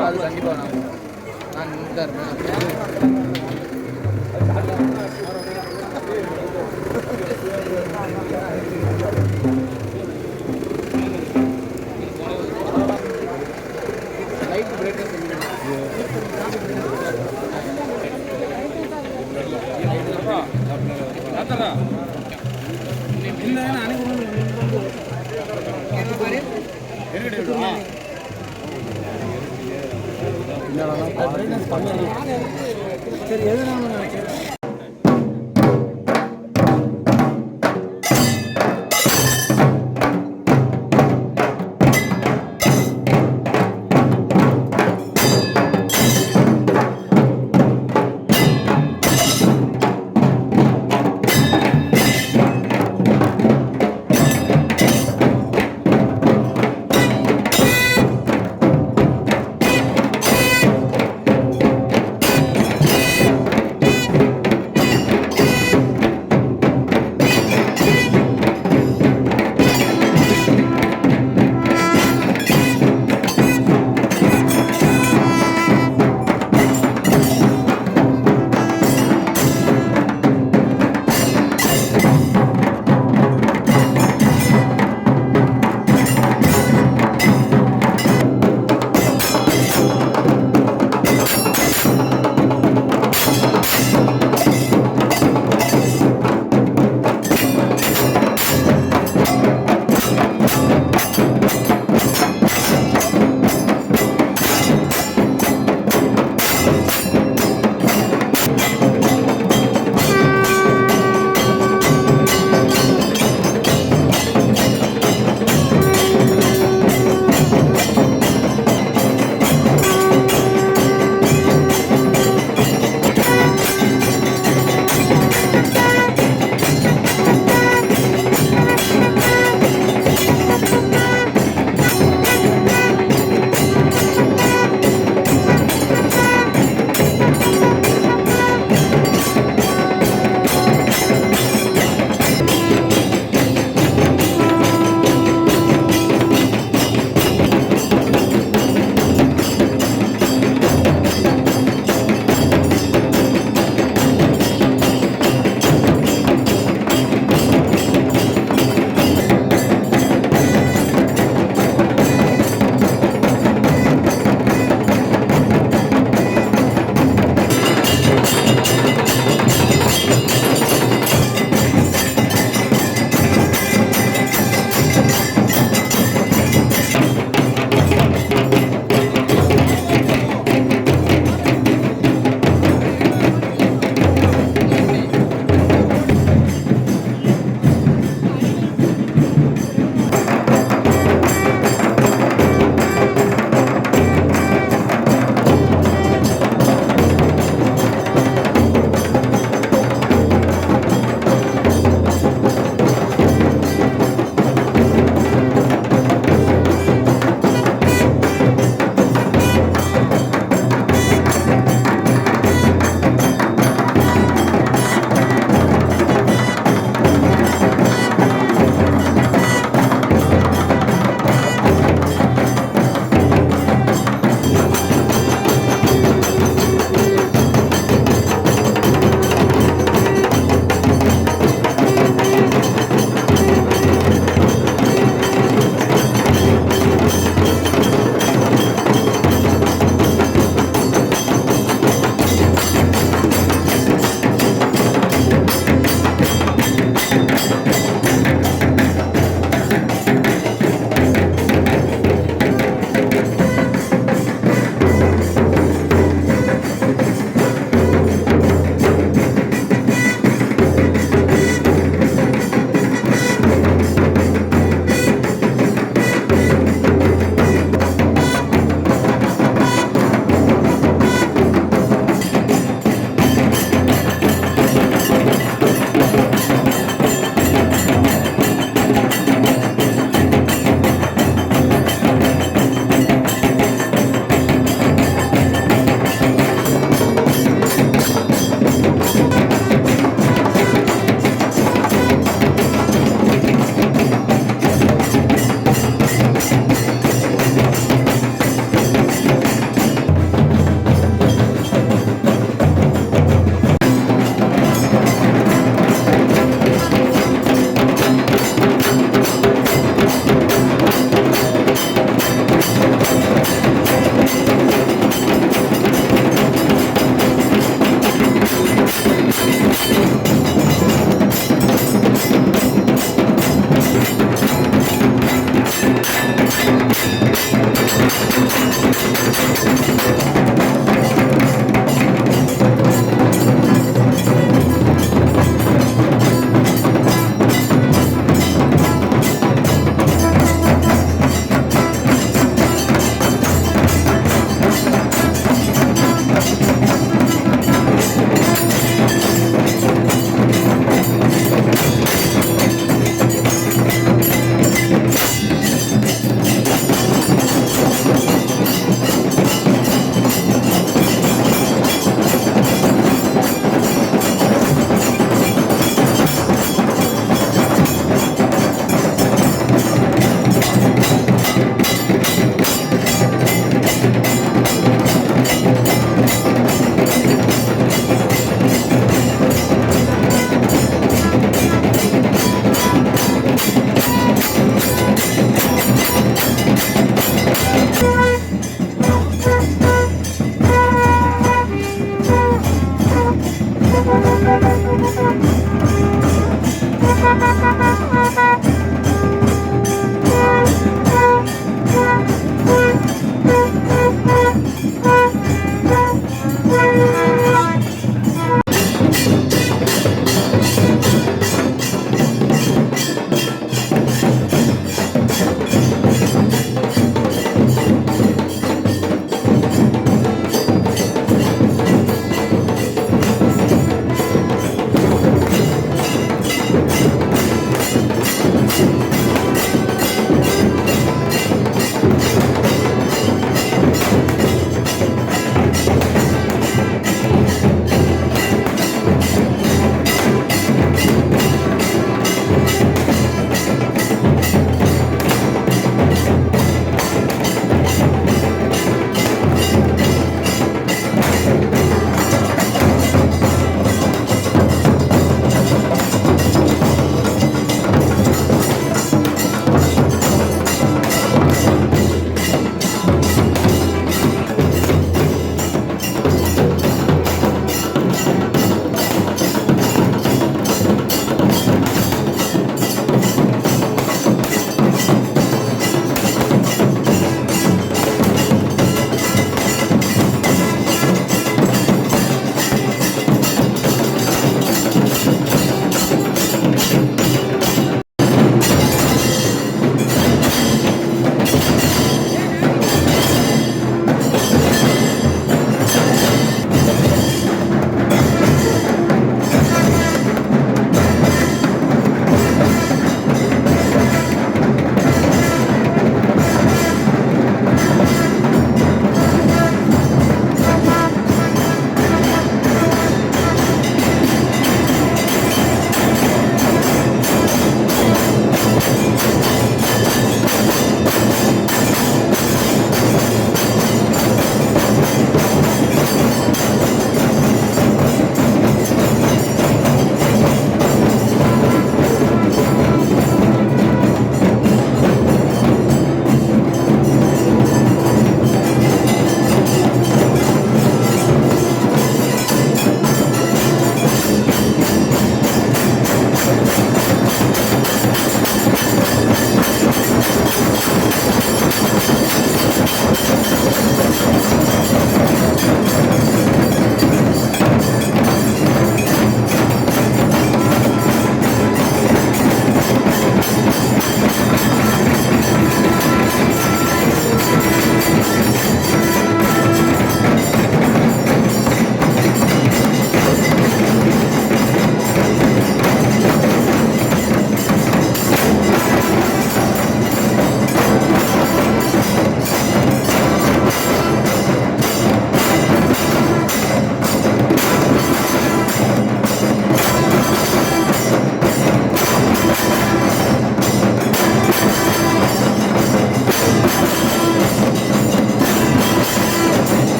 அது கண்டிப்பாக நான் நான் சரி எதுனால நினைக்கிறேன்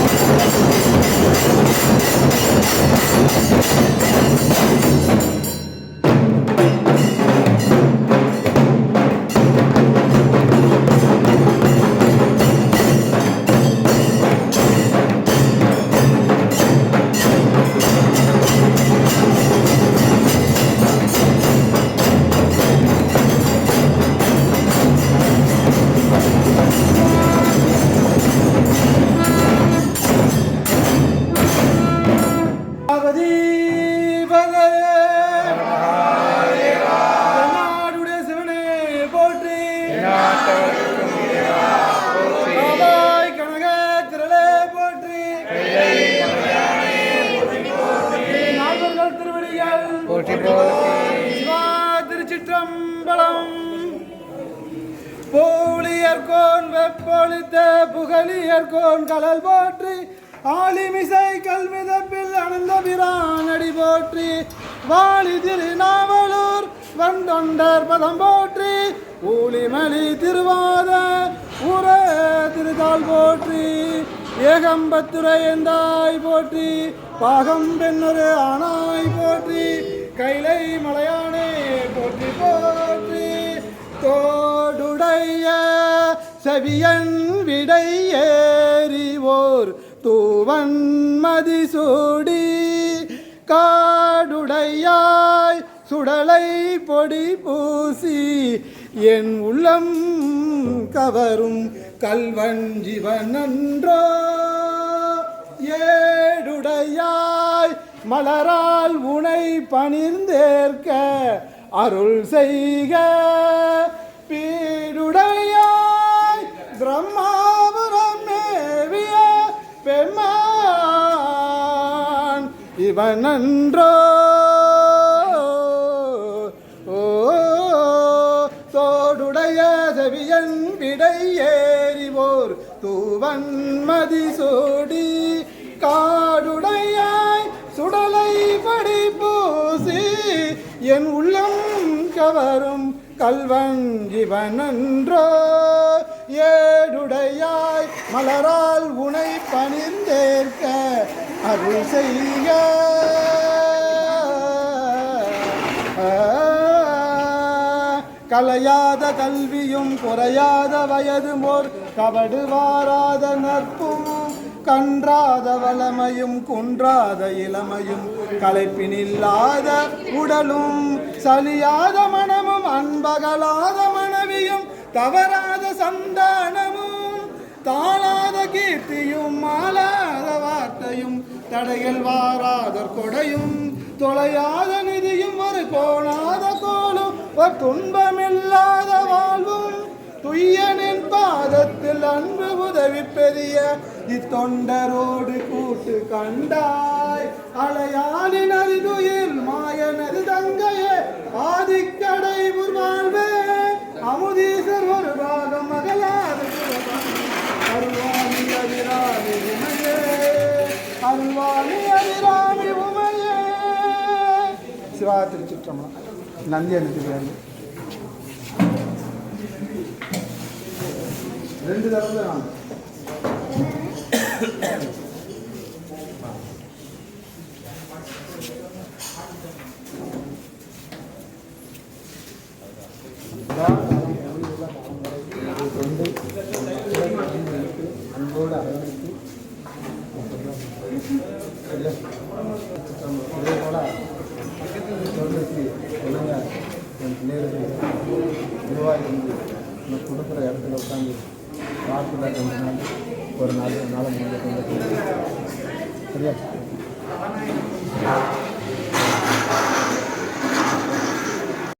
I'm sorry. கணபதி நாடுடைய சிவனே போற்றி. பாபாய் கனக திரளே போற்றி. நாகர்கள் திருவடிகள். திருச்சிற்றம்பலம். போலியர்கோன் வெப்பொழித்த புகழியர்கோன் கடல் போற்றி. ஆலிமிசை கல்விதப்பில் அனந்த பிரானடி போற்றி வாழி திருநாவலூர் வண்டொண்டர் பதம் போற்றி ஊழிமலி திருவாத உர திருதால் போற்றி ஏகம்பத்துரை எந்தாய் போற்றி பாகம் பெண்ணொரு ஆனாய் போற்றி கைலை மலையானே போற்றி போற்றி. தோடுடைய செவியன் விடை ஏறிவோர் தூவன்மதி சூடி காடுடையாய் சுடலை பொடி பூசி என் உள்ளம் கவரும் கல்வன் ஜீவனன்றோ ஏடுடையாய் மலரால் உனை பணிந்தேற்க அருள் செய்க. பீடுடையாய் பிரம்மா இவனன்றோ ஓ தோடுடைய செவியன் விடை ஏறிவோர். தூவன் மதிசூடி காடுடையாய் சுடலை படி பூசி என் உள்ளம் கவரும் கல்வன் இவன் நன்றோ ஏடுடையாய் மலரால் உனை பணிந்தேற்க அருள் செய்ய கலையாத கல்வியும் குறையாத வயது மோர் கபடு வாராத நட்பும் கன்றாத வளமையும் குன்றாத இளமையும் களைப்பினில்லாத உடலும் சலியாத மனமும் அன்பகலாத மனைவியும் தவறாத சந்தானமும் தாளாத கீர்த்தியும் மாலாத வார்த்தையும் தடைகள் வாராத கொடையும் தொலையாத நிதியும் ஒரு கோணாத கோலும் ஒரு துன்பமில்லாத வாழ்வும் துய்யனின் பாதத்தில் அன்பு உதவி பெரிய இத்தொண்டரோடு கூட்டு கண்டாய் அலையாளின் அறிதுயில் மாயனது தங்கையே ஆதிக்கடை வாழ்வே அமுதி ஒரு பாகம் மகளாத அருள்வாணி அபிராமி உமையே அருள்வாணி அபிராமி உமையே. சிவா திருச்சிற்றம்பலம். நந்தி அனுப்பிக்கிறாங்க. ரெண்டு தடவை நான் அன்போடு நம்ம கொடுக்குற இடத்துல உட்காந்து வாரத்தில் ரெண்டு நாள் ஒரு நாள் நாள் முடிஞ்ச சரியா?